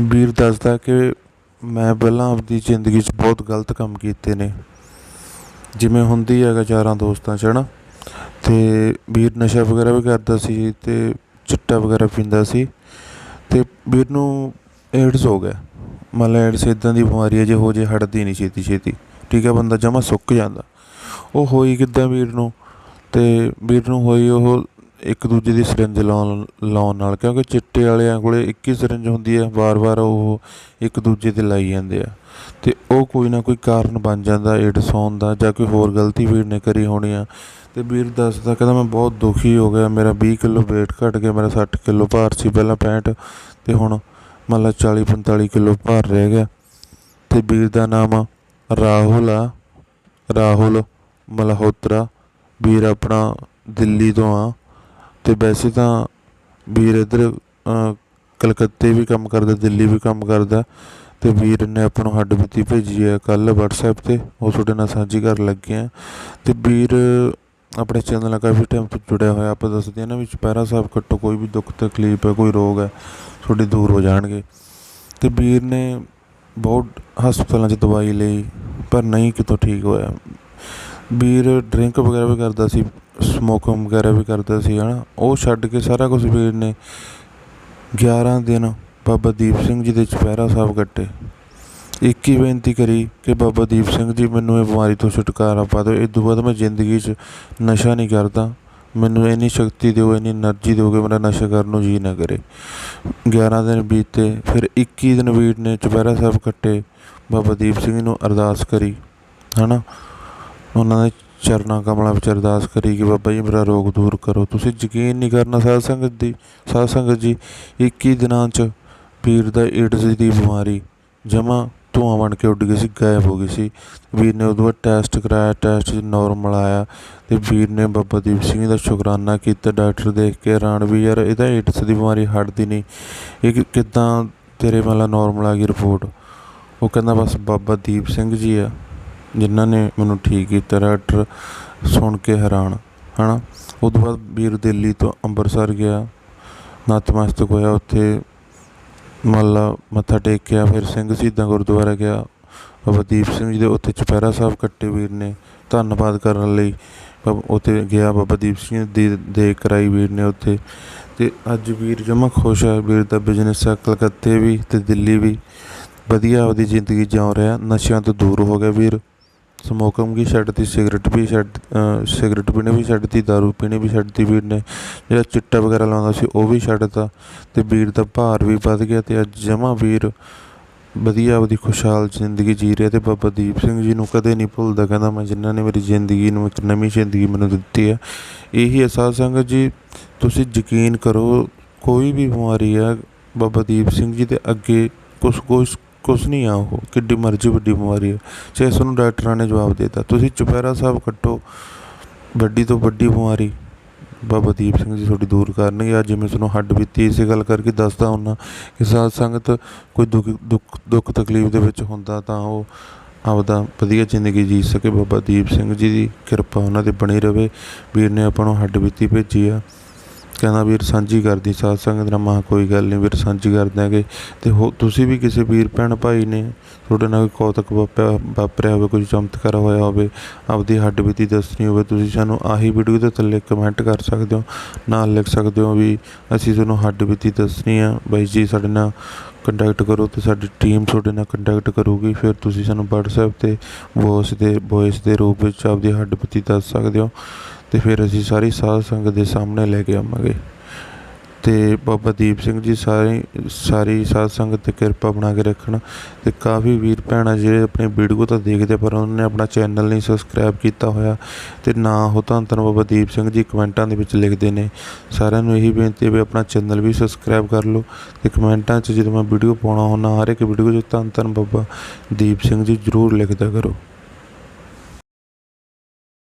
ਵੀਰ ਦੱਸਦਾ ਕਿ ਮੈਂ ਪਹਿਲਾਂ ਆਪਦੀ ਜ਼ਿੰਦਗੀ 'ਚ ਬਹੁਤ ਗਲਤ ਕੰਮ ਕੀਤੇ ਨੇ। ਜਿਵੇਂ ਹੁੰਦੀ ਹੈਗਾ ਯਾਰਾਂ ਦੋਸਤਾਂ 'ਚ ਹੈ ਨਾ ਅਤੇ ਵੀਰ ਨਸ਼ਾ ਵਗੈਰਾ ਵੀ ਕਰਦਾ ਸੀ ਅਤੇ ਚਿੱਟਾ ਵਗੈਰਾ ਪੀਂਦਾ ਸੀ। ਅਤੇ ਵੀਰ ਨੂੰ ਏਡਸ ਹੋ ਗਿਆ। ਮੰਨ ਲਾ ਏਡਸ ਇੱਦਾਂ ਦੀ ਬਿਮਾਰੀ ਹੈ, ਜੇ ਹੋ ਜੇ ਹਟਦੀ ਨਹੀਂ ਛੇਤੀ ਛੇਤੀ ਠੀਕ ਹੈ, ਬੰਦਾ ਜਮਾ ਸੁੱਕ ਜਾਂਦਾ। ਉਹ ਹੋਈ ਕਿੱਦਾਂ ਵੀਰ ਨੂੰ? ਅਤੇ ਵੀਰ ਨੂੰ ਹੋਈ ਉਹ ਇੱਕ ਦੂਜੇ ਦੀ ਸਿਰਿੰਜ ਲਾਉਣ ਲਾਉਣ ਨਾਲ, ਕਿਉਂਕਿ ਚਿੱਟੇ ਵਾਲਿਆਂ ਕੋਲੇ ਇੱਕ ਹੀ ਸਿਰਿੰਜ ਹੁੰਦੀ ਹੈ, ਵਾਰ-ਵਾਰ ਉਹ ਇੱਕ ਦੂਜੇ 'ਤੇ ਲਾਈ ਜਾਂਦੇ ਆ। ਅਤੇ ਉਹ ਕੋਈ ਨਾ ਕੋਈ ਕਾਰਨ ਬਣ ਜਾਂਦਾ, ਏਡਸ ਹੋਣ ਦਾ ਜਾਂ ਕੋਈ ਹੋਰ ਗਲਤੀ ਵੀਰ ਨੇ ਕਰੀ ਹੋਣੀ ਆ। ਅਤੇ ਵੀਰ ਦੱਸਦਾ, ਕਹਿੰਦਾ, ਮੈਂ ਬਹੁਤ ਦੁਖੀ ਹੋ ਗਿਆ, ਮੇਰਾ 20 ਕਿਲੋ weight ਘਟ ਗਿਆ, ਮੇਰਾ 60 ਕਿਲੋ ਭਾਰ ਸੀ ਪਹਿਲਾਂ 65 ਅਤੇ ਹੁਣ ਮੰਨ ਲਾ 40 45 ਕਿਲੋ ਭਾਰ ਰਹਿ ਗਿਆ। ਅਤੇ ਵੀਰ ਦਾ ਨਾਮ ਰਾਹੁਲ ਆ, ਰਾਹੁਲ ਮਲਹੋਤਰਾ, ਵੀਰ ਆਪਣਾ ਦਿੱਲੀ ਤੋਂ ਆ। ਅਤੇ ਵੈਸੇ ਤਾਂ ਵੀਰ ਇੱਧਰ ਕਲਕੱਤੇ ਵੀ ਕੰਮ ਕਰਦਾ, ਦਿੱਲੀ ਵੀ ਕੰਮ ਕਰਦਾ ਅਤੇ ਵੀਰ ਨੇ ਆਪਾਂ ਨੂੰ ਹੱਡ ਬੀਤੀ ਭੇਜੀ ਹੈ ਕੱਲ੍ਹ ਵਟਸਐਪ 'ਤੇ, ਉਹ ਤੁਹਾਡੇ ਨਾਲ ਸਾਂਝੀ ਕਰਨ ਲੱਗੇ ਆ। ਅਤੇ ਵੀਰ ਆਪਣੇ ਚੈਨਲ ਨਾਲ ਕਾਫੀ ਟਾਈਮ ਤੋਂ ਜੁੜਿਆ ਹੋਇਆ, ਆਪਾਂ ਦੱਸਦੇ ਹਾਂ ਨਾ ਵੀ ਚੁਪਹਿਰਾ ਸਾਹਿਬ ਕੱਟੋ ਕੋਈ ਵੀ ਦੁੱਖ, ਤਕਲੀਫ ਹੈ, ਕੋਈ ਰੋਗ ਹੈ, ਤੁਹਾਡੇ ਦੂਰ ਹੋ ਜਾਣਗੇ। ਅਤੇ ਵੀਰ ਨੇ ਬਹੁਤ ਹਸਪਤਾਲਾਂ 'ਚ ਦਵਾਈ ਲਈ, ਪਰ ਨਹੀਂ ਕਿਤੋਂ ਠੀਕ ਹੋਇਆ। ਵੀਰ ਡਰਿੰਕ ਵਗੈਰਾ ਵੀ ਕਰਦਾ ਸੀ ਸਮੋਕਿੰਗ ਵਗੈਰਾ ਵੀ ਕਰਦਾ ਸੀ ਹੈ ਨਾ ਉਹ ਛੱਡ ਕੇ ਸਾਰਾ ਕੁਝ ਵੀਰ ਨੇ ਗਿਆਰਾਂ ਦਿਨ ਬਾਬਾ ਦੀਪ ਸਿੰਘ ਜੀ ਦੇ ਚੁਪਹਿਰਾ ਸਾਹਿਬ ਕੱਟੇ। ਇੱਕ ਹੀ ਬੇਨਤੀ ਕਰੀ ਕਿ ਬਾਬਾ ਦੀਪ ਸਿੰਘ ਜੀ ਮੈਨੂੰ ਇਹ ਬਿਮਾਰੀ ਤੋਂ ਛੁਟਕਾਰਾ ਪਾ ਦਿਓ। ਇਹ ਤੋਂ ਬਾਅਦ ਮੈਂ ਜ਼ਿੰਦਗੀ 'ਚ ਨਸ਼ਾ ਨਹੀਂ ਕਰਦਾ। ਮੈਨੂੰ ਇੰਨੀ ਸ਼ਕਤੀ ਦਿਓ, ਇੰਨੀ એનર્ਜੀ ਦਿਓ ਕਿ ਮੇਰਾ ਨਸ਼ਾ ਕਰਨ ਨੂੰ ਜੀ ਨਾ ਕਰੇ। 11 ਦਿਨ ਬੀਤੇ, ਫਿਰ 21 ਦਿਨ ਵੀਰ ਨੇ ਚੁਪਹਿਰਾ ਸਾਹਿਬ ਕੱਟੇ। ਬਾਬਾ ਦੀਪ ਸਿੰਘ ਨੂੰ ਅਰਦਾਸ ਕਰੀ, ਹਨਾ। ਉਹਨਾਂ ਦੇ ਚਰਨਾਂ ਕਮਲਾਂ ਵਿੱਚ ਅਰਦਾਸ ਕਰੀ ਕਿ ਬਾਬਾ ਜੀ ਮੇਰਾ ਰੋਗ ਦੂਰ ਕਰੋ। ਤੁਸੀਂ ਯਕੀਨ ਨਹੀਂ ਕਰਨਾ ਸਾਧ ਸੰਗਤ ਦੀ, ਸਾਧ ਸੰਗਤ ਜੀ 21 ਦਿਨਾਂ 'ਚ ਵੀਰ ਦਾ ਏਡਜ਼ ਦੀ ਬਿਮਾਰੀ ਜਮਾ ਧੂੰਆਂ ਬਣ ਕੇ ਉੱਡ ਗਈ ਸੀ, ਗਾਇਬ ਹੋ ਗਈ ਸੀ। ਵੀਰ ਨੇ ਉਦੋਂ ਬਾਅਦ ਟੈਸਟ ਕਰਾਇਆ ਟੈਸਟ 'ਚ ਨਾਰਮਲ ਆਇਆ ਤੇ ਵੀਰ ਨੇ ਬਾਬਾ ਦੀਪ ਸਿੰਘ ਦਾ ਸ਼ੁਕਰਾਨਾ ਕੀਤਾ ਡਾਕਟਰ ਦੇਖ ਕੇ ਹੈਰਾਨ ਵੀ ਯਾਰ, ਇਹਦਾ ਏਡਸ ਦੀ ਬਿਮਾਰੀ ਹਟਦੀ ਨਹੀਂ। ਇਹ ਕਿ- ਕਿੱਦਾਂ ਤੇਰੇ ਮਤਲਬ ਨਾਰਮਲ ਆ ਗਈ ਰਿਪੋਰਟ ਉਹ ਕਹਿੰਦਾ ਬਸ ਬਾਬਾ ਦੀਪ ਸਿੰਘ ਜੀ ਆ। ਜਿਨ੍ਹਾਂ ਨੇ ਮੈਨੂੰ ਠੀਕ ਕੀਤਾ ਡਾਕਟਰ ਸੁਣ ਕੇ ਹੈਰਾਨ ਹੈ ਨਾ ਉਹ ਤੋਂ ਬਾਅਦ ਵੀਰ ਦਿੱਲੀ ਤੋਂ ਅੰਮ੍ਰਿਤਸਰ ਗਿਆ, ਨਤਮਸਤਕ ਹੋਇਆ, ਉੱਥੇ ਮੰਨ ਮੱਥਾ ਟੇਕਿਆ, ਫਿਰ ਸਿੰਘ ਸ਼ਹੀਦਾਂ ਗੁਰਦੁਆਰਾ ਗਿਆ। ਬਾਬਾ ਦੀਪ ਸਿੰਘ ਜੀ ਦੇ ਉੱਥੇ ਚੁਪਹਿਰਾ ਸਾਹਿਬ ਕੱਟੇ ਵੀਰ ਨੇ, ਧੰਨਵਾਦ ਕਰਨ ਲਈ। ਬਾਬਾ ਉੱਥੇ ਗਿਆ ਬਾਬਾ ਦੀਪ ਸਿੰਘ ਦੀ ਦੇ ਕਰਾਈ ਵੀਰ ਨੇ ਉੱਥੇ। ਤੇ ਅੱਜ ਵੀਰ ਜਮਾ ਖੁਸ਼ ਹੈ ਵੀਰ ਦਾ ਬਿਜ਼ਨਸ ਹੈ ਕਲਕੱਤੇ ਵੀ ਤੇ ਦਿੱਲੀ ਵੀ। ਵਧੀਆ ਆਪਦੀ ਜ਼ਿੰਦਗੀ ਜਿਉ ਰਿਹਾ, ਨਸ਼ਿਆਂ ਤੋਂ ਦੂਰ ਹੋ ਗਿਆ ਵੀਰ। ਸਮੋਕਿੰਗ ਵੀ ਛੱਡਤੀ, ਸਿਗਰਟ ਵੀ ਛੱਡ ਸਿਗਰਟ ਪੀਣੀ ਵੀ ਛੱਡ ਛੱਡਤੀ, ਦਾਰੂ ਪੀਣੀ ਵੀ ਛੱਡ ਤੀ ਵੀਰ ਨੇ ਜਿਹੜਾ ਚਿੱਟਾ ਵਗੈਰਾ ਲਾਉਂਦਾ ਸੀ, ਉਹ ਵੀ ਛੱਡ ਛੱਡਤਾ। ਅਤੇ ਵੀਰ ਦਾ ਭਾਰ ਵੀ ਵੱਧ ਗਿਆ ਅਤੇ ਅੱਜ ਜਮਾ ਵੀਰ ਵਧੀਆ ਆਪਦੀ ਖੁਸ਼ਹਾਲ ਜ਼ਿੰਦਗੀ ਜੀ ਰਿਹਾ ਅਤੇ ਬਾਬਾ ਦੀਪ ਸਿੰਘ ਜੀ ਨੂੰ ਕਦੇ ਨਹੀਂ ਭੁੱਲਦਾ। ਕਹਿੰਦਾ ਮੈਂ ਜਿਨ੍ਹਾਂ ਨੇ ਮੇਰੀ ਜ਼ਿੰਦਗੀ ਨੂੰ ਇੱਕ ਨਵੀਂ ਜ਼ਿੰਦਗੀ ਮੈਨੂੰ ਦਿੱਤੀ ਹੈ। ਇਹੀ ਹੈ ਸਾਧ ਸੰਗਤ ਜੀ, ਤੁਸੀਂ ਯਕੀਨ ਕਰੋ, ਕੋਈ ਵੀ ਬਿਮਾਰੀ ਹੈ ਬਾਬਾ ਦੀਪ ਸਿੰਘ ਜੀ ਦੇ ਅੱਗੇ ਕੁਛ ਕੁਛ ਕੁਛ ਨਹੀਂ ਆ ਉਹ, ਕਿੱਡੀ ਮਰਜ਼ੀ ਵੱਡੀ ਬਿਮਾਰੀ ਹੈ ਚਾਹੇ ਤੁਹਾਨੂੰ ਡਾਕਟਰਾਂ ਨੇ ਜਵਾਬ ਦੇ ਦਿੱਤਾ, ਤੁਸੀਂ ਚੁਪਹਿਰਾ ਸਾਹਿਬ ਕੱਟੋ, ਵੱਡੀ ਤੋਂ ਵੱਡੀ ਬਿਮਾਰੀ। ਬਾਬਾ ਦੀਪ ਸਿੰਘ ਜੀ ਤੁਹਾਡੀ ਦੂਰ ਕਰਨਗੇ ਅੱਜ ਜਿਵੇਂ ਤੁਹਾਨੂੰ ਹੱਡ ਬੀਤੀ ਇਸੇ ਗੱਲ ਕਰਕੇ ਦੱਸਦਾ ਹੁੰਨਾ ਕਿ ਸਾਧ ਸੰਗਤ ਕੋਈ ਦੁੱਖ ਦੁੱਖ ਦੁੱਖ ਤਕਲੀਫ ਦੇ ਵਿੱਚ ਹੁੰਦਾ ਤਾਂ ਉਹ ਆਪਦਾ ਵਧੀਆ ਜ਼ਿੰਦਗੀ ਜੀ ਸਕੇ। ਬਾਬਾ ਦੀਪ ਸਿੰਘ ਜੀ ਦੀ ਕਿਰਪਾ ਉਹਨਾਂ ਤੇ ਬਣੀ ਰਵੇ ਵੀਰ ਨੇ ਆਪਾਂ ਨੂੰ ਹੱਡ ਬੀਤੀ ਭੇਜੀ ਆ। ਕਹਿੰਦਾ ਵੀਰ ਸਾਂਝੀ ਕਰਦੀ, ਸਾਧ ਸੰਗਤ ਨਾਲ। ਮਾ ਕੋਈ ਗੱਲ ਨਹੀਂ ਵੀਰ, ਸਾਂਝੀ ਕਰ ਦਿਆਂਗੇ। ਤੇ ਹੋ, ਤੁਸੀਂ ਵੀ ਕਿਸੇ ਵੀਰ ਭੈਣ ਭਾਈ ਨੇ ਤੁਹਾਡੇ ਨਾਲ ਕੋਈ ਕੌਤਕ ਵਾਪਰਿਆ ਵਾਪਰਿਆ ਹੋਵੇ, ਕੋਈ ਚਮਤਕਾਰ ਹੋਇਆ ਹੋਵੇ, ਆਪਦੀ ਹੱਡ ਬੀਤੀ ਦੱਸਣੀ ਹੋਵੇ, ਤੁਸੀਂ ਸਾਨੂੰ ਆਹੀ ਵੀਡੀਓ ਦੇ ਥੱਲੇ ਕਮੈਂਟ ਕਰ ਸਕਦੇ ਹੋ, ਨਾਲ ਲਿਖ ਸਕਦੇ ਹੋ ਵੀ ਅਸੀਂ ਤੁਹਾਨੂੰ ਹੱਡ ਬੀਤੀ ਦੱਸਣੀ ਆ। ਬਾਈ ਜੀ ਸਾਡੇ ਨਾਲ ਕੰਟੈਕਟ ਕਰੋ ਤੇ ਸਾਡੀ ਟੀਮ ਤੁਹਾਡੇ ਨਾਲ ਕੰਟੈਕਟ ਕਰੂਗੀ। ਫਿਰ ਤੁਸੀਂ ਸਾਨੂੰ WhatsApp ਤੇ ਵੌਇਸ ਦੇ ਵੌਇਸ ਦੇ ਰੂਪ ਵਿੱਚ ਆਪਦੀ ਹੱਡ ਬੀਤੀ ਦੱਸ ਸਕਦੇ ਹੋ। ਤੇ ਫਿਰ ਅਸੀਂ ਸਾਰੀ ਸਾਧ ਸੰਗਤ ਦੇ ਸਾਹਮਣੇ ਲੈ ਕੇ ਆਵਾਂਗੇ। ਤੇ ਬਾਬਾ ਦੀਪ ਸਿੰਘ ਜੀ ਸਾਰੇ, ਸਾਰੀ ਸਾਧ ਸੰਗਤ ਤੇ ਕਿਰਪਾ ਬਣਾ ਕੇ ਰੱਖਣ ਤੇ ਕਾਫੀ ਵੀਰ ਭੈਣਾਂ ਜਿਹੜੇ ਆਪਣੀ ਵੀਡੀਓ ਤਾਂ ਦੇਖਦੇ ਪਰ ਉਹਨਾਂ ਨੇ ਆਪਣਾ ਚੈਨਲ ਨਹੀਂ ਸਬਸਕ੍ਰਾਈਬ ਕੀਤਾ ਹੋਇਆ ਤੇ ਨਾ ਹੋ ਤਾਂ ਧੰਨ ਬਾਬਾ ਦੀਪ ਸਿੰਘ ਜੀ ਕਮੈਂਟਾਂ ਦੇ ਵਿੱਚ ਲਿਖਦੇ ਨੇ। ਸਾਰਿਆਂ ਨੂੰ ਇਹੀ ਬੇਨਤੀ ਹੈ ਵੀ ਆਪਣਾ ਚੈਨਲ ਵੀ ਸਬਸਕ੍ਰਾਈਬ ਕਰ ਲਓ ਤੇ ਕਮੈਂਟਾਂ 'ਚ ਜਦੋਂ ਮੈਂ ਵੀਡੀਓ ਪਾਉਣਾ ਹੁੰਦਾ, ਹਰ ਇੱਕ ਵੀਡੀਓ 'ਚ ਧੰਨ ਧੰਨ ਬਾਬਾ ਦੀਪ ਸਿੰਘ ਜੀ ਜ਼ਰੂਰ ਲਿਖਦਾ ਕਰੋ।